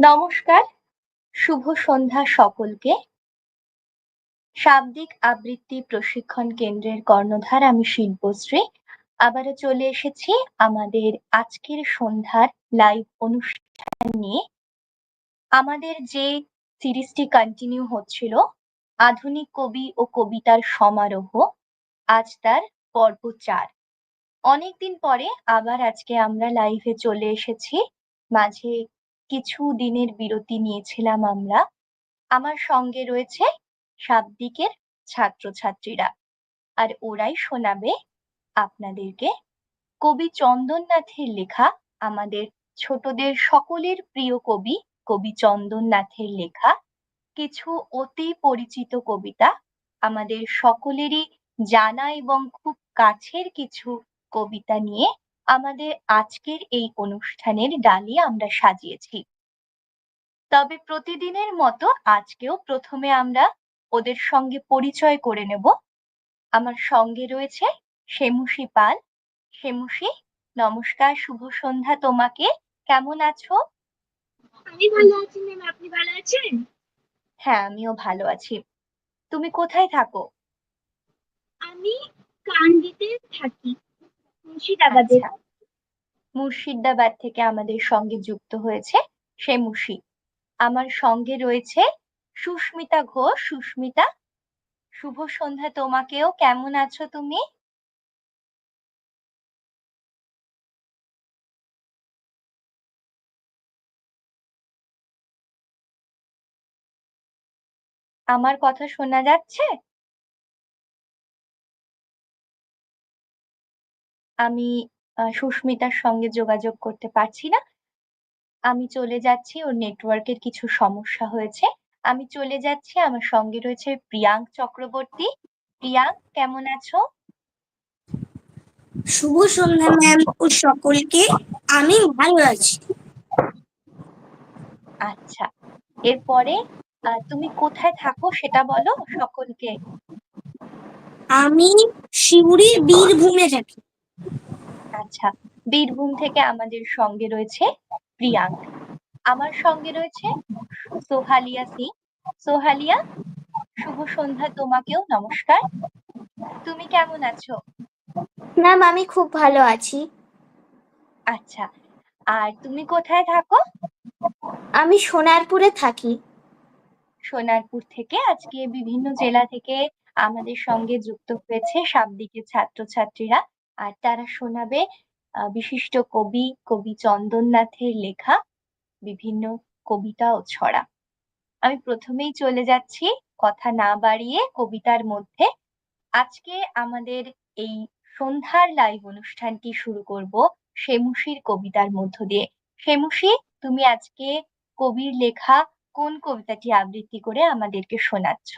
নমস্কার, শুভ সন্ধ্যা সকলকে। শাব্দিক আবৃত্তি প্রশিক্ষণ কেন্দ্রের কর্ণধার আমি শিল্পশ্রী আবারও চলে এসেছি আমাদের আজকের সন্ধ্যার লাইভ অনুষ্ঠান নিয়ে। আমাদের যে সিরিজটি কন্টিনিউ হচ্ছিল, আধুনিক কবি ও কবিতার সমারোহ, আজ তার পর্ব চার। অনেকদিন পরে আবার আজকে আমরা লাইভে চলে এসেছি। মাঝে কিছু দিনের বিরতি নিয়েছিলাম আমরা। আমার সঙ্গে রয়েছে শাব্দিকের ছাত্রছাত্রীরা। আর ওরাই শোনাবে আপনাদেরকে কবি চন্দননাথের লেখা, আমাদের ছোটদের সকলের প্রিয় কবি কবি চন্দননাথের লেখা, কিছু অতি পরিচিত কবিতা, আমাদের সকলেরই জানা এবং খুব কাছের কিছু কবিতা নিয়ে আমাদের আজকের এই অনুষ্ঠানের ডালি আমরা সাজিয়েছি। তবে প্রতিদিনের মতো আজকেও প্রথমে আমরা ওদের সঙ্গে পরিচয় করে নেব। আমার সঙ্গে রয়েছে সেমুষি পাল। সেমুষি নমস্কার শুভ সন্ধ্যা তোমাকে। কেমন আছো? আমি ভালো আছি ম্যাম আপনি ভালো আছেন? হ্যাঁ আমিও ভালো আছি। তুমি কোথায় থাকো? আমি কান্দিতে থাকি মুর্শিদাবাদে। আচ্ছা। মুর্শিদাবাদ থেকে আমাদের সঙ্গে যুক্ত হয়েছে সেমুষি আমার সঙ্গে রয়েছে সুস্মিতা ঘোষ। সুস্মিতা, শুভ সন্ধ্যা তোমাকেও। কেমন আছো তুমি? আমার কথা শোনা যাচ্ছে? আমি সুস্মিতার সঙ্গে যোগাযোগ করতে পারছি না। আমি চলে যাচ্ছি ওর নেটওয়ার্কের কিছু সমস্যা হয়েছে। আমি চলে যাচ্ছি আমার সঙ্গে রয়েছে প্রিয়াঙ্ক চক্রবর্তী। প্রিয়াঙ্ক কেমন আছো? শুভ সন্ধ্যা ম্যাম ও সকলকে। আমি ভালো আছি। আচ্ছা এরপরে তুমি কোথায় থাকো সেটা বলো সকলকে। আমি শিউরি বীরভূমে থাকি। আচ্ছা বীরভূম থেকে আমাদের সঙ্গে রয়েছে প্রিয়াঙ্ক। আমার সঙ্গে রয়েছে সোহালিয়া সিং। সোহালিয়া শুভ সন্ধ্যা তোমাকেও নমস্কার। তুমি কেমন আছো? ম্যাম আমি খুব ভালো আছি। আচ্ছা আর তুমি কোথায় থাকো? আমি সোনারপুরে থাকি। সোনারপুর থেকে আজকে বিভিন্ন জেলা থেকে আমাদের সঙ্গে যুক্ত হয়েছে শাব্দিকের ছাত্রছাত্রীরা। আর তারা শোনাবে বিশিষ্ট কবি কবি চন্দননাথের লেখা, বিভিন্ন কবিতা ও ছড়া। আমি প্রথমেই চলে যাচ্ছি, কথা না বাড়িয়ে কবিতার মধ্যে। আজকে আমাদের এই সন্ধ্যার লাইভ অনুষ্ঠানটি শুরু করব সেমুশির কবিতার মধ্য দিয়ে। সেমুশি তুমি আজকে কবির লেখা কোন কবিতাটি আবৃত্তি করে আমাদেরকে শোনাচ্ছ?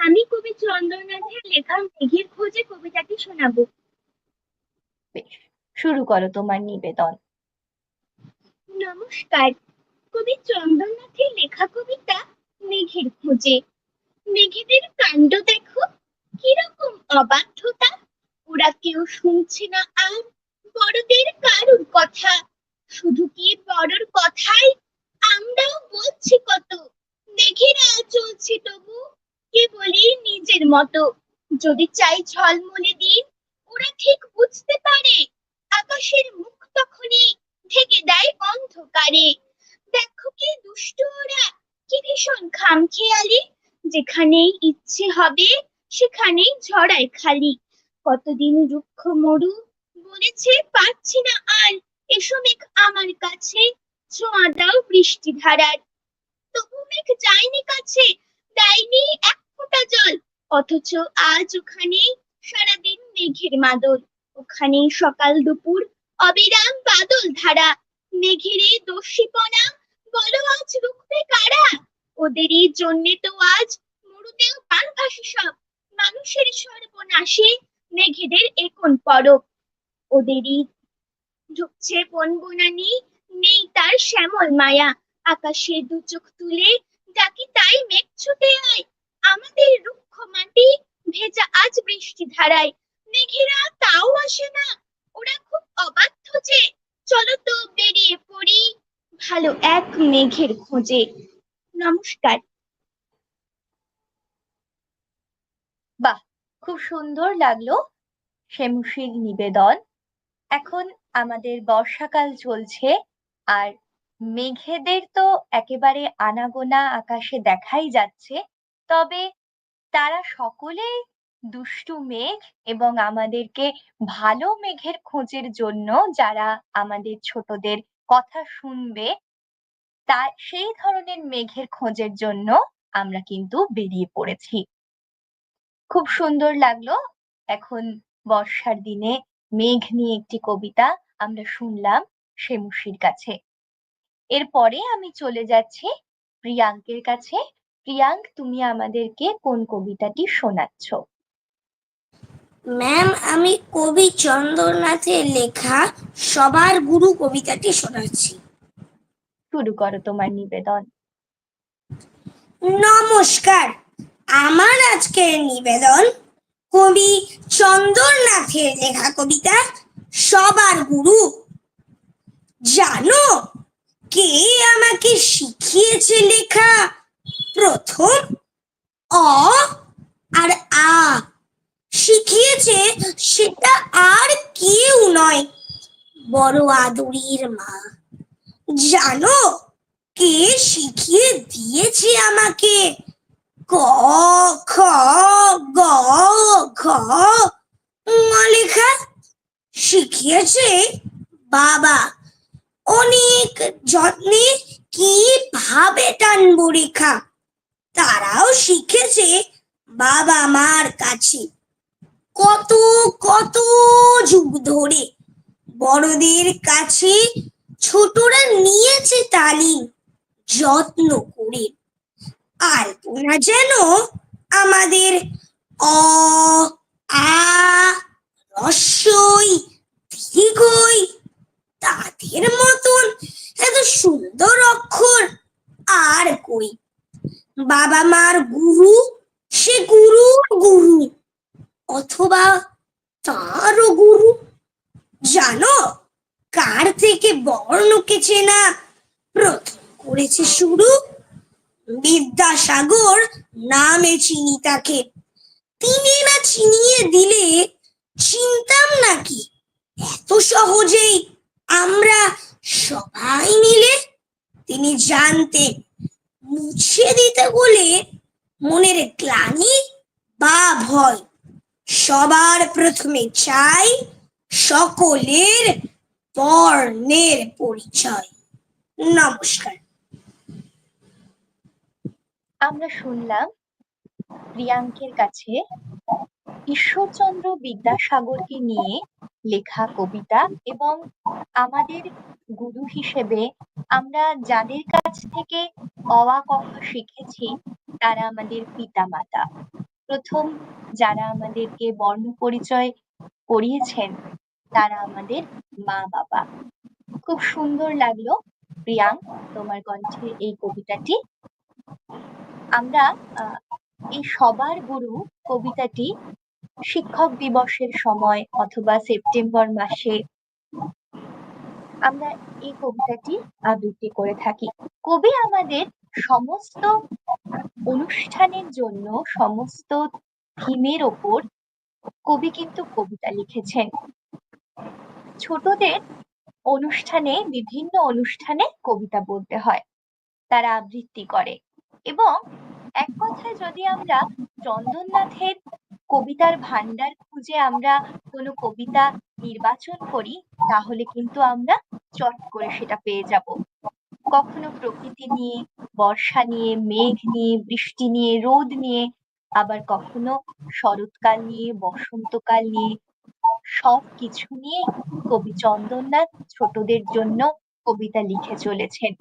আমি কবি চন্দ্রনাথের লেখা মেঘের খোঁজে কবিতাটি শোনাবো। বেশ শুরু করো তোমার নিবেদন। নমস্কার কবি চন্দ্রনাথের লেখা কবিতা মেঘের খোঁজে। মেঘেদের কাণ্ড দেখো কীরকম অবাধ্যতা। ওরা কেউ শুনছে না আর বড়দের কারুর কথা। শুধু কি বড়র কথাই? আমরাও বলছি কত মেঘেরা চলছে তবু কেবলই নিজের মতো। যদি চাই ঝলমলে দিন, ওরা ঠিক বুঝতে পারে। আকাশের মুখ তখনই ঢেকে দেয় অন্ধকারে। দেখো কি দুষ্ট ওরা, কি ভীষণ খামখেয়ালি। যেখানেই ইচ্ছে হবে, সেখানেই ঝড়ায় খালি। কতদিন রুক্ষ মরু বলেছে, পাচ্ছি না আর। এসো মেঘ আমার কাছে, ছোঁয়া দাও বৃষ্টি ধারার তবু মেঘ যায়নি কাছে, দেয়নি এক ফোঁটা জল অথচ আজ ওখানে সারাদিন মেঘের মাদল। ওখানে সকাল দুপুর অবিরাম বাদল ধারা। মেঘেরে দস্যিপনা, বলো আজ রুখবে কারা? ওদেরই জন্যে তো আজ মরুতেও প্রাণ ভাসে সব। মানুষের সর্বনাশে মেঘেদের একন পরব। ওদেরই ঢুকছে বন বনানি, নেই তার শ্যামল মায়া। আকাশে দু চোখ তুলে ডাকি তাই মেঘ ছুটে আয়। আমাদের রুক্ষ মাটি ভেজা আজ বৃষ্টি ধারায়। মেঘেরা তাও আসে না। ওরা খুব অবাধ্য যে, চলো তো বেরিয়ে পড়ি ভালো এক মেঘের খোঁজে। নমস্কার। বাহ, খুব সুন্দর লাগল সেমুশির নিবেদন। এখন আমাদের বর্ষাকাল চলছে, আর মেঘেদের তো একেবারে আনাগোনা আকাশে দেখাই যাচ্ছে। তবে তারা সকলেই দুষ্টু মেঘ এবং আমাদেরকে ভালো মেঘের খোঁজের জন্য যারা আমাদের ছোটদের কথা শুনবে, তা সেই ধরনের মেঘের খোঁজের জন্য আমরা কিন্তু বেরিয়ে পড়েছি। খুব সুন্দর লাগল এখন বর্ষার দিনে মেঘ নিয়ে একটি কবিতা আমরা শুনলাম সেমুশির কাছে। এরপরে আমি চলে যাচ্ছি প্রিয়াঙ্কের কাছে। প্রিয়াঙ্ক তুমি আমাদেরকে কোন কবিতাটি শোনাচ্ছ? ম্যাম আমি কবি চন্দ্রনাথের লেখা সবার গুরু কবিতাটি শোনাচ্ছি। শুরু করো তোমার নিবেদন। নমস্কার আমার আজকের নিবেদন কবি চন্দ্রনাথের লেখা কবিতা সবার গুরু। জানো কে আমাকে শিখিয়েছে লেখা? প্রথম অ আর আ। শিখিয়েছে সেটা আর কেউ নয়, বড় আদুরির মা। জানো, কে শিখিয়ে দিয়েছে আমাকে? ক, খ, গ, ঘ। লেখা শিখিয়েছে বাবা। অনেক যত্নে কীভাবে টানবো রেখা? তারাও শিখেছে বাবা মার কাছে। কত কত যুগ ধরে বড়দের কাছে ছোটরা নিয়েছে তালিম, যত্ন করে। আর আলপনা যেন আমাদের অ, আ, রস্যই দীর্ঘই তাদের মতন এত সুন্দর অক্ষর আর কই বাবা মার গুরু, সে গুরুর গুরু, অথবা তারও গুরু? জানো, কার থেকে বর্ণকে চেনা? প্রথম করেছে শুরু বিদ্যাসাগর নামে চিনি তাকে। তিনি না চিনিয়ে দিলে চিনতাম নাকি এত সহজেই আমরা সবাই মিলে? তিনি জানতেন মুছে দিতে বলে মনের গ্লানি বা ভয়। সবার প্রথমে চাই সকলের বর্ণের পরিচয়। নমস্কার। আমরা শুনলাম প্রিয়াঙ্কের কাছে ঈশ্বরচন্দ্র বিদ্যাসাগরকে নিয়ে লেখা কবিতা এবং আমাদের গুরু হিসেবে আমরা যাদের কাছ থেকে অওয়া কথা শিখেছি, তারা আমাদের পিতামাতা। প্রথম যারা আমাদেরকে বর্ণ পরিচয় করিয়েছেন, তারা আমাদের মা বাবা খুব সুন্দর লাগল, প্রিয়াং, তোমার কণ্ঠে এই কবিতাটি। আমরা এই সবার গুরু কবিতাটি শিক্ষক দিবসের সময় অথবা সেপ্টেম্বর মাসে আমরা এই কবিতাটি আবৃত্তি করে থাকি। কবি আমাদের সমস্ত অনুষ্ঠানের জন্য সমস্ত থিমের ওপর কবি কিন্তু কবিতা লিখেছেন। ছোটদের অনুষ্ঠানে, বিভিন্ন অনুষ্ঠানে কবিতা বলতে হয়, তারা আবৃত্তি করে। এবং এক কথায় যদি আমরা চন্দননাথের কবিতার ভান্ডার খুঁজে আমরা কোনো কবিতা নির্বাচন করি, তাহলে কিন্তু আমরা চট করে সেটা পেয়ে যাব। কখনো প্রকৃতি নিয়ে, বর্ষা নিয়ে, মেঘ নিয়ে, বৃষ্টি নিয়ে, রোদ নিয়ে, আবার কখনো শরৎকাল নিয়ে, বসন্তকাল নিয়ে সব কিছু নিয়ে কবি চন্দননাথ ছোটদের জন্য কবিতা লিখে চলেছেন।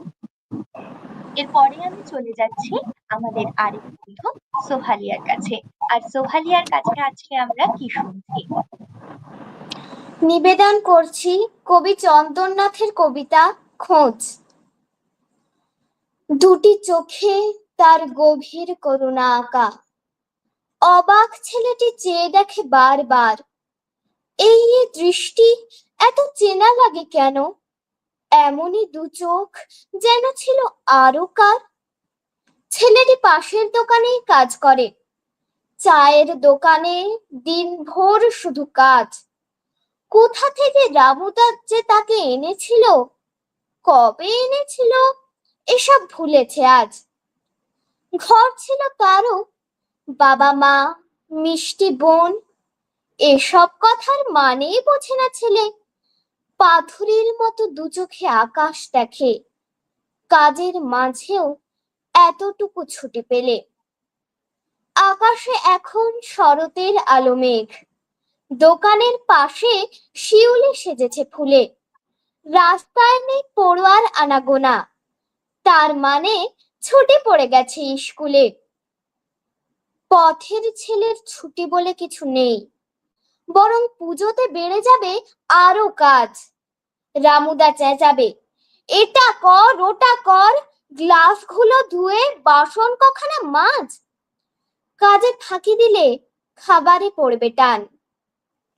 এরপরে আমি চলে যাচ্ছি আমাদের আরেক বন্ধু সোহালিয়ার কাছে। আর সোহালিয়ার কাছে আজকে আমরা কি শুনছি? নিবেদন করছি কবি চন্দরনাথের কবিতা খোঁজ। দুটি চোখে তার গভীর করুণা আঁকা। অবাক ছেলেটি চেয়ে দেখে বারবার, এই দৃষ্টি এত চেনা লাগে কেন? এমনই দু চোখ যেন ছিল আরও কার। ছেলেটি পাশের দোকানেই কাজ করে। চায়ের দোকানে দিনভর শুধু কাজ। কোথা থেকে রামুদার যে তাকে এনেছিল, কবে এনেছিল, এসব ভুলেছে আজ। ঘর ছিল কারও বাবা মা মিষ্টি বোন, এসব কথার মানেই বোঝে না ছেলে। পাথুরির মতো দু চোখে আকাশ দেখে। কাজের মাঝেও এতটুকু ছুটি পেলে। আকাশে এখন শরতের আলো মেঘ। দোকানের পাশে শিউলি সেজেছে ফুলে। রাস্তায় নেই পড়ুয়ার আনাগোনা। তার মানে ছুটি পড়ে গেছে স্কুলে। পথের ছেলের ছুটি বলে কিছু নেই। বরং পুজোতে বেড়ে যাবে আরও কাজ। রামুদা চেঁচাবে, এটা কর, ওটা কর, গ্লাসগুলো ধুয়ে বাসন কখানা মাছ কাজে ফাঁকি দিলে খাবারে পড়বে টান।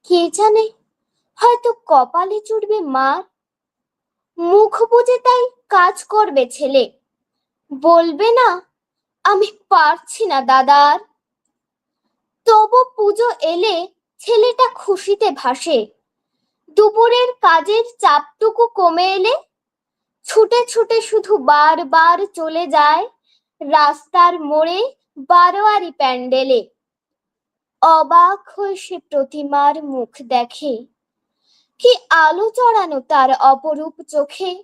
কে জানে, হয়তো কপালে চুটবে মার। মুখ বুজে তাই কাজ করবে ছেলে। বলবে না, আমি পারছি না, দাদার। তবু পুজো এলে ছেলেটা খুশিতে ভাসে। দুপুরের কাজের চাপটুকু কমে এলে ছুটে ছুটে শুধু বারবার চলে যায় রাস্তার মোড়ে বারোয়ারি প্যান্ডেলে। অবাক হয়ে সে প্রতিমার মুখ দেখে। কি আলো চড়ানো তার অপরূপ চোখে।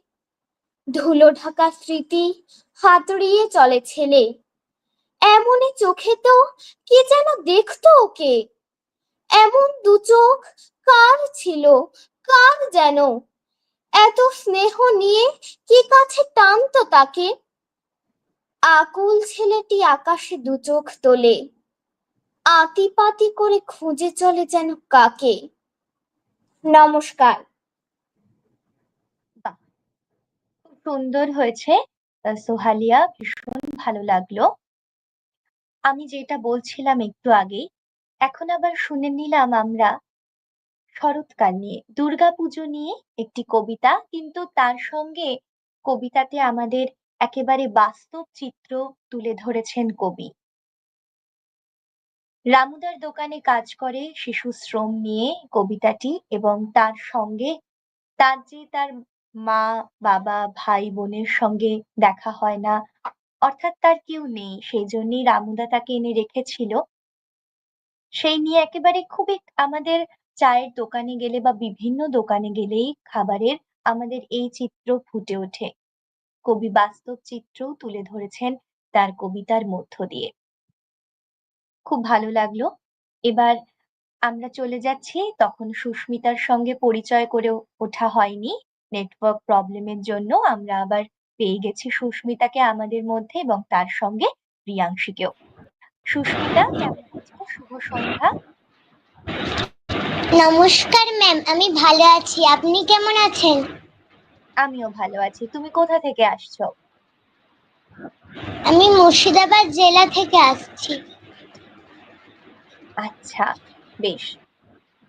ধুলো ঢাকা স্মৃতি হাতড়িয়ে চলে ছেলে। এমনই চোখে তো কে যেন দেখতো ওকে। এমন দু চোখ কার ছিল? কার যেন? এত স্নেহ নিয়ে কি কাছে টানতো তাকে? আকুল ছেলেটি আকাশে দু চোখ তোলে। আতিপাতি করে খুঁজে চলে যেন কাকে? নমস্কার। সুন্দর হয়েছে সোহালিয়া, ভীষণ ভালো লাগল। আমি যেটা বলছিলাম একটু আগে এখন আবার শুনে নিলাম আমরা শরৎকাল নিয়ে। দুর্গাপুজো নিয়ে একটি কবিতা, কিন্তু তার সঙ্গে কবিতাতে আমাদের একেবারে বাস্তব চিত্র তুলে ধরেছেন কবি। রামুদার দোকানে কাজ করে শিশু শ্রম নিয়ে কবিতাটি এবং তার সঙ্গে তার যে তার মা, বাবা, ভাই বোনের সঙ্গে দেখা হয় না, অর্থাৎ তার কেউ নেই, সেই জন্যই রামুদা তাকে এনে রেখেছিল। সেই নিয়ে একেবারে খুবই আমাদের চায়ের দোকানে গেলে বা বিভিন্ন দোকানে গেলেই খাবারের আমাদের এই চিত্র ফুটে ওঠে। কবি বাস্তব চিত্রও তুলে ধরেছেন তার কবিতার মধ্য দিয়ে। খুব ভালো লাগল। এবার আমরা চলে যাচ্ছি। তখন সুস্মিতার সঙ্গে পরিচয় করে ওঠা হয়নি। নেটওয়ার্ক প্রবলেমের জন্য আমরা আবার পেয়ে গেছি সুস্মিতাকে আমাদের মধ্যে এবং তার সঙ্গে প্রিয়াংশীকেও। সুস্মিতা কেমন আছো? শুভ সন্ধ্যা। নমস্কার ম্যাম আমি ভালো আছি। আপনি কেমন আছেন? আমিও ভালো আছি। তুমি কোথা থেকে আসছো? আমি মুর্শিদাবাদ জেলা থেকে আসছি। আচ্ছা বেশ।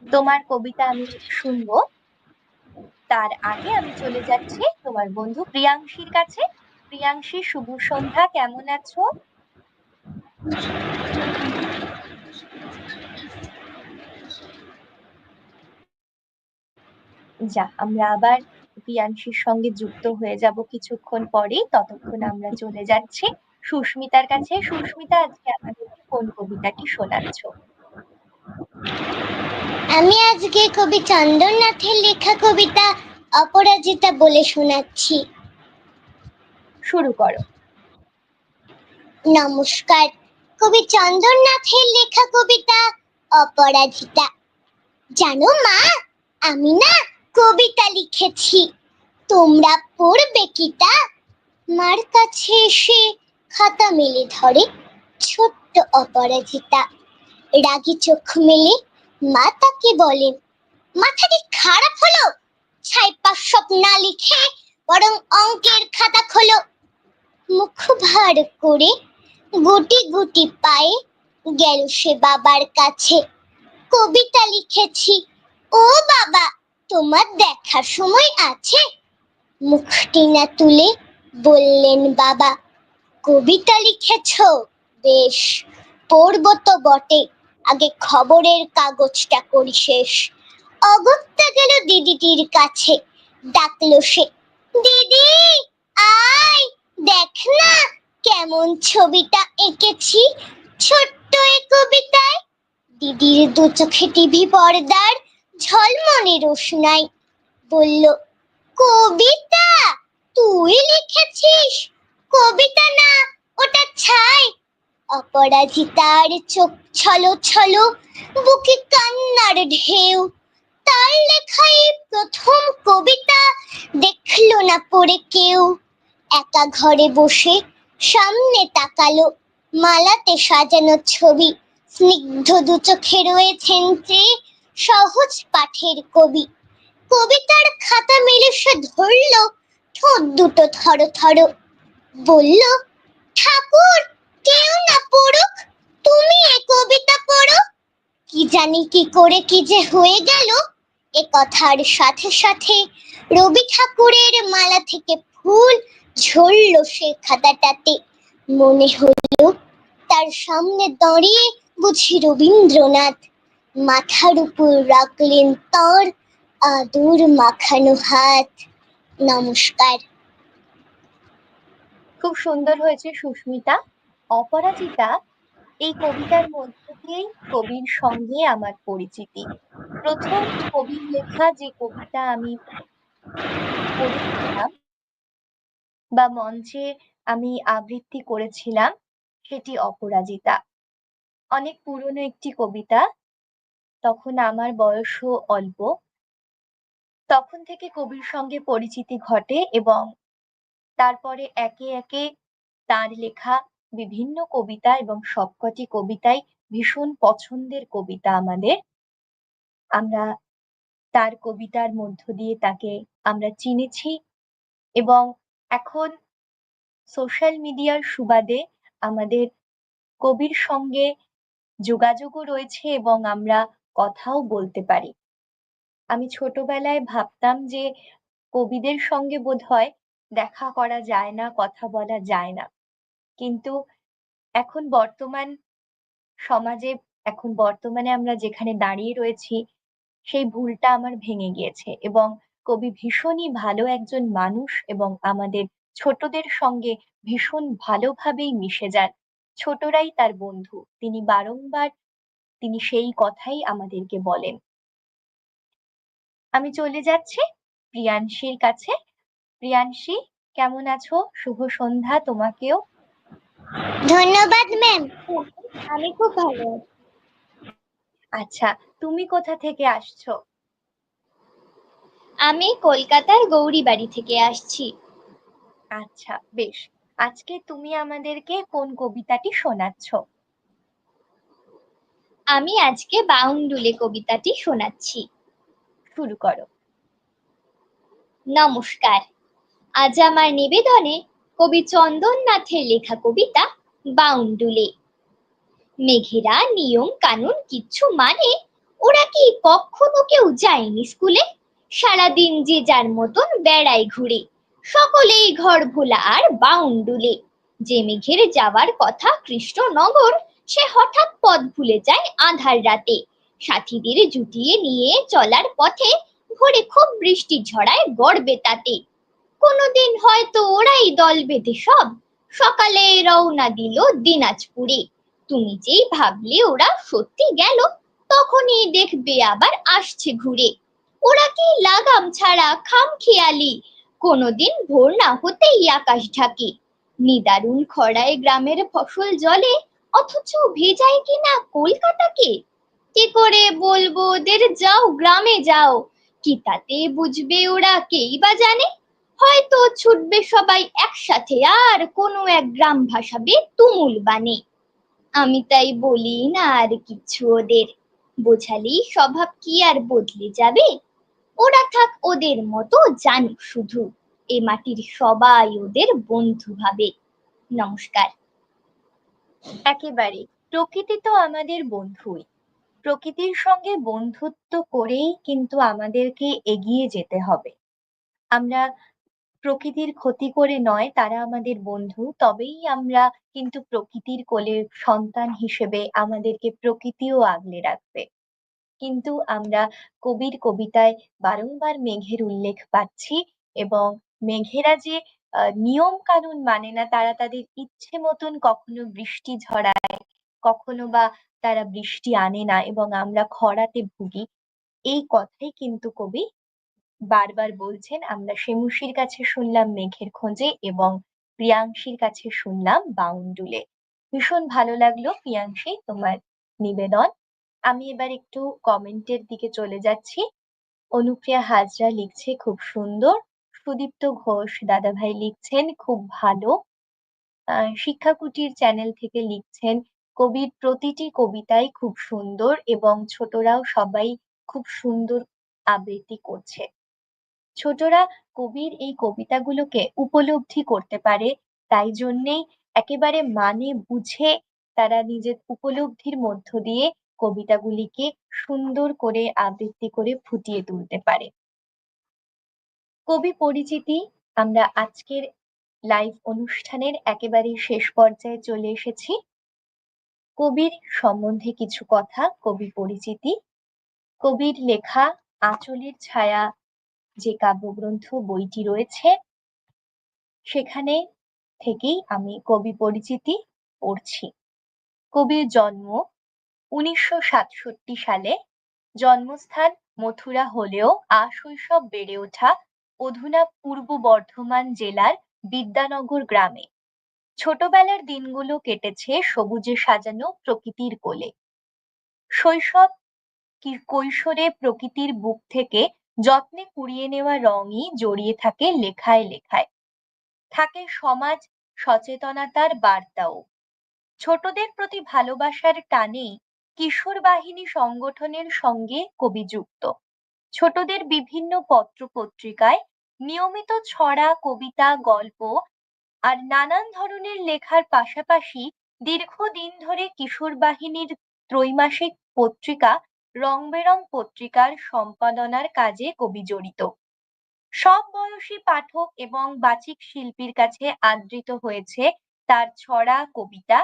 তোমার কবিতা আমি শুনব। তার আগে আমি চলে যাচ্ছি তোমার বন্ধু প্রিয়াংশীর কাছে। প্রিয়াংশী শুভ সন্ধ্যা কেমন আছো? যা আমরা আবার প্রিয়াংশীর সঙ্গে যুক্ত হয়ে যাব কিছুক্ষণ পরেই। ততক্ষণ আমরা চলে যাচ্ছি সুস্মিতার কাছে। সুস্মিতা আজকে আমাদের কোন কবিতাটি শোনাচ্ছ? আমি আজকে কবি চন্দরনাথের লেখা কবিতা অপরাজিতা বলে শোনাচ্ছি। শুরু করো। নমস্কার কবি চন্দরনাথের লেখা কবিতা অপরাজিতা। জানো মা, আমি না কবিতা লিখেছি। তোমরা পড়বে কিটা মার কাছে এসে খাতা মেলে ধরে ছোট্ট অপরাজিতা। রাগি চোখ মেলে মা তাকে বলেন মাথা কি খারাপ হলো? ছাইপা সব না লিখে বরং অঙ্কের খাতা খোলো। মুখ ভার করে গুটি গুটি পায়ে গেল সে বাবার কাছে। কবিতা লিখেছি, ও বাবা, তোমার দেখার সময় আছে? মুখটি না তুলে বললেন বাবা, কবিতা লিখেছ? বেশ, পড়ব তো বটে। আগে খবরের কাগজটা করি শেষ। অগত্যা গেল দিদিটির কাছে। ডাকলো সে, দিদি, আয়, দেখ না কেমন ছবিটা এঁকেছি? ছোট্ট এ কবিতায়। দিদির দু চোখে টিভি পর্দার ঝলমনে রোশনাই বলল, কবিতা, তুই লিখেছিস? কবিতা না, ওটা ছাই। অপরাজিতার চোখ ছলো ছলো, বুকে কান্নার ঢেউ। তার লেখাই প্রথম কবিতা দেখল না পড়ে কেউ। একা ঘরে বসে সামনে তাকালো। মালাতে সাজানো ছবি, স্নিগ্ধ দু চোখে রয়েছেন যে সহজ পাঠের কবি। কবিতার খাতা মেলে সে ধরল, ঠোঁট দুটো থর থর। বলল, ঠাকুর, কেউ না পড়ুক, তুমি এ কবিতা পড়ো। কি জানি কি করে কি যে হয়ে গেল। এ কথার সাথে সাথে রবি ঠাকুরের মালা থেকে ফুল ঝরল সে খাতাটাতে। মনে হলো তার সামনে দাঁড়িয়ে বুঝি রবীন্দ্রনাথ। মাথার উপর রাখলেন তার আদুর মাখানো হাত। নমস্কার। খুব সুন্দর হয়েছে সুস্মিতা। অপরাজিতা, এই কবিতার মধ্য দিয়েই কবির সঙ্গে আমার পরিচিতি। প্রথম কবির লেখা যে কবিতা আমি পড়েছিলাম বা মঞ্চে আমি আবৃত্তি করেছিলাম, সেটি অপরাজিতা। অনেক পুরনো একটি কবিতা। তখন আমার বয়সও অল্প। তখন থেকে কবির সঙ্গে পরিচিতি ঘটে এবং তারপরে একে একে তার লেখা বিভিন্ন কবিতা এবং সবকটি কবিতাই ভীষণ পছন্দের কবিতা আমাদের। আমরা তার কবিতার মধ্য দিয়ে তাকে আমরা চিনেছি এবং এখন সোশ্যাল মিডিয়ার সুবাদে আমাদের কবির সঙ্গে যোগাযোগও রয়েছে এবং আমরা কথাও বলতে পারি। আমি ছোটবেলায় ভাবতাম যে কবিদের সঙ্গে বোধহয় দেখা করা যায় না, কথা বলা যায় না। কিন্তু এখন বর্তমান সমাজে, এখন বর্তমানে আমরা যেখানে দাঁড়িয়ে রয়েছি, সেই ভুলটা আমার ভেঙে গিয়েছে এবং কবি ভীষণই ভালো একজন মানুষ এবং আমাদের ছোটদের সঙ্গে ভীষণ ভালোভাবেই মিশে যান। ছোটরাই তার বন্ধু তিনি বারংবার তিনি সেই কথাই আমাদেরকে বলেন। আমি চলে যাচ্ছি প্রিয়াংশীর কাছে। প্রিয়াংশী কেমন আছো? শুভ সন্ধ্যা তোমাকেও। ধন্যবাদ ম্যাম। আমি খুব ভালো আচ্ছা তুমি কোথা থেকে আসছো? আমি কলকাতার গৌরীবাড়ি থেকে আসছি। আচ্ছা বেশ। আজকে তুমি আমাদেরকে কোন কবিতাটি শোনাচ্ছ? আমি আজকে বাউন্ডুলে কবিতাটি শোনাচ্ছি। শুরু করো। নমস্কার। আজ আমার নিবেদনে কবি চন্দননাথের লেখা কবিতা বাউন্ডুলে। মেঘেরা নিয়ম কানুন কিচ্ছু মানে ওরা কি কখনো কেউ যায়নি স্কুলে? সারাদিন যে যার মতন বেড়ায় ঘুরে, সকলেই ঘর ভোলা আর বাউন্ডুলে। যে মেঘের যাওয়ার কথা কৃষ্ণনগর, সে হঠাৎ পথ ভুলে যায় আধার রাতে। সাথীদের জুটিয়ে নিয়ে চলার পথে ভোরে খুব বৃষ্টি ঝড়ায় গড়বে তাতে। কোনোদিন হয়তো ওরাই দল বেঁধে সব, সকালে রওনা দিল দিনাজপুরে। তুমি যেই ভাবলে ওরা সত্যি গেল, তখনই দেখবে আবার আসছে ঘুরে। ওরা কি লাগাম ছাড়া খাম খেয়ালি? কোনোদিন ভোর না হতেই আকাশ ঢাকে। নিদারুণ খরায় গ্রামের ফসল জলে, অথচ ভেজায় কিনা কলকাতাকে? কি করে বলব ওদের, যাও গ্রামে যাও। কি তাতে বুঝবে ওরা কেই বা জানে? হয়তো ছুটবে সবাই একসাথে, আর কোনো এক গ্রাম ভাসাবে তুমুল বানে আমি তাই বলি না আর কিছু ওদের। বোঝালি স্বভাব কি আর বদলে যাবে? ওরা থাক ওদের মতো জানুক শুধু। এ মাটির সবাই ওদের বন্ধু ভাবে। নমস্কার। একেবারে। প্রকৃতি তো আমাদের বন্ধুই। প্রকৃতির সঙ্গে বন্ধুত্ব করেই কিন্তু আমাদেরকে এগিয়ে যেতে হবে। আমরা প্রকৃতির ক্ষতি করে নয়, তারা আমাদের বন্ধু। তবেই আমরা কিন্তু প্রকৃতির কোলে সন্তান হিসেবে আমাদেরকে প্রকৃতিও আগলে রাখবে। কিন্তু আমরা কবির কবিতায় বারংবার মেঘের উল্লেখ পাচ্ছি এবং মেঘেরা যে নিয়ম কানুন মানে না, তারা তাদের ইচ্ছে মতন কখনো বৃষ্টি ঝরায়, কখনো বা তারা বৃষ্টি আনে না এবং আমরা খরাতে ভুগি। এই কথাই কিন্তু কবি বারবার বলছেন, আমরা সেমুশির কাছে শুনলাম মেঘের খোঁজে এবং প্রিয়াংশীর কাছে শুনলাম বাউন্ডুলে। ভীষণ ভালো লাগল প্রিয়াংশী, তোমার নিবেদন। আমি এবার একটু কমেন্টের দিকে চলে যাচ্ছি। অনুপ্রিয়া হাজরা লিখছে, খুব সুন্দর। সুদীপ্ত ঘোষ, দাদাভাই লিখছেন, খুব ভালো। শিক্ষাকুটির চ্যানেল থেকে লিখছেন, কবির প্রতিটি কবিতাই খুব সুন্দর এবং ছোটরাও সবাই খুব সুন্দর আবৃত্তি করছে। ছোটরা কবির এই কবিতাগুলোকে উপলব্ধি করতে পারে, তাই জন্যেই একেবারে মানে বুঝে তারা নিজের উপলব্ধির মধ্য দিয়ে কবিতাগুলিকে সুন্দর করে আবৃত্তি করে ফুটিয়ে তুলতে পারে। কবি পরিচিতি আমরা আজকের লাইভ অনুষ্ঠানের একেবারে শেষ পর্যায়ে চলে এসেছি। কবির সম্বন্ধে কিছু কথা, কবি পরিচিতি, কবির লেখা, আঁচলের ছায়া, যে কাব্যগ্রন্থ, বইটি রয়েছে, সেখানে থেকেই আমি কবি পরিচিতি পড়ছি। কবির জন্ম উনিশশো সাতষট্টি সালে জন্মস্থান মথুরা হলেও আশৈশব বেড়ে ওঠা অধুনা পূর্ব বর্ধমান জেলার বিদ্যানগর গ্রামে। ছোটবেলার দিনগুলো কেটেছে সবুজে সাজানো প্রকৃতির কোলে। শৈশব কি কৈশোরে প্রকৃতির বুক থেকে যত্নে কুড়িয়ে নেওয়া রঙই জড়িয়ে থাকে লেখায় লেখায়। থাকে সমাজ সচেতনতার বার্তাও। ছোটদের প্রতি ভালোবাসার টানেই কিশোর বাহিনী সংগঠনের সঙ্গে কবি যুক্ত ছোটদের বিভিন্ন পত্র পত্রিকায় নিয়মিত ছড়া কবিতা, গল্প আর নানান ধরনের লেখার পাশাপাশি দীর্ঘদিন ধরে কিশোর বাহিনীর ত্রৈমাসিক পত্রিকা রং বেরং পত্রিকার সম্পাদনার কাজে কবি জড়িত সব বয়সী পাঠক এবং বাচিক শিল্পীর কাছে আদৃত হয়েছে তার ছড়া কবিতা,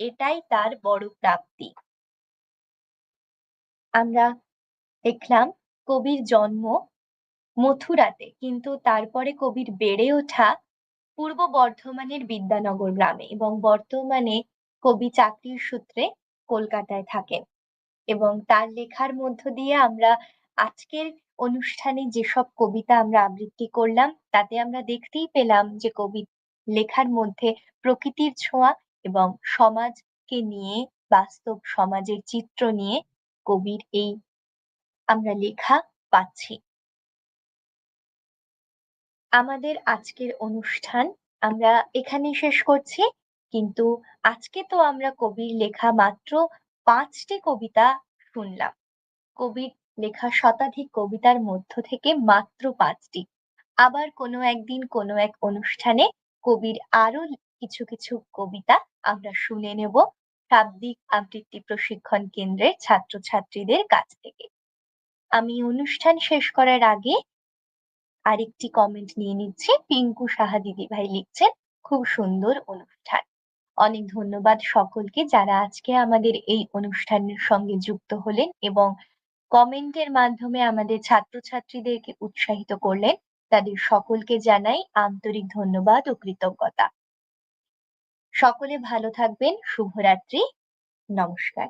এটাই তার বড় প্রাপ্তি। আমরা দেখলাম কবির জন্ম মথুরাতে। কিন্তু তারপরে কবির বেড়ে ওঠা পূর্ব বর্ধমানের বিদ্যানগর গ্রামে এবং বর্তমানে কবি চাকরির সূত্রে কলকাতায় থাকেন। এবং তার লেখার মধ্য দিয়ে আমরা আজকের অনুষ্ঠানে যেসব কবিতা আমরা আবৃত্তি করলাম, তাতে আমরা দেখতেই পেলাম যে কবি লেখার মধ্যে প্রকৃতির ছোঁয়া এবং সমাজকে নিয়ে, বাস্তব সমাজের চিত্র নিয়ে কবির এই আমরা লেখা পাচ্ছি। আমাদের আজকের অনুষ্ঠান আমরা এখানেই শেষ করছি, কিন্তু আজকে তো আমরা কবির লেখা মাত্র পাঁচটি কবিতা শুনলাম। কবির লেখা শতাধিক কবিতার মধ্য থেকে মাত্র পাঁচটি। আবার কোনো একদিন কোনো এক অনুষ্ঠানে কবির আরও কিছু কিছু কবিতা আমরা শুনে নেব। শাব্দিক আবৃত্তি প্রশিক্ষণ কেন্দ্রের ছাত্রছাত্রীদের কাছ থেকে। আমি অনুষ্ঠান শেষ করার আগে আরেকটি কমেন্ট নিয়ে নিচ্ছি। পিঙ্কু সাহা দিদি ভাই লিখছেন, খুব সুন্দর অনুষ্ঠান। অনেক ধন্যবাদ সকলকে যারা আজকে আমাদের এই অনুষ্ঠানের সঙ্গে যুক্ত হলেন এবং কমেন্টের মাধ্যমে আমাদের ছাত্রছাত্রীদেরকে উৎসাহিত করলেন। তাদের সকলকে জানাই আন্তরিক ধন্যবাদ ও কৃতজ্ঞতা। সকলে ভালো থাকবেন শুভরাত্রি নমস্কার।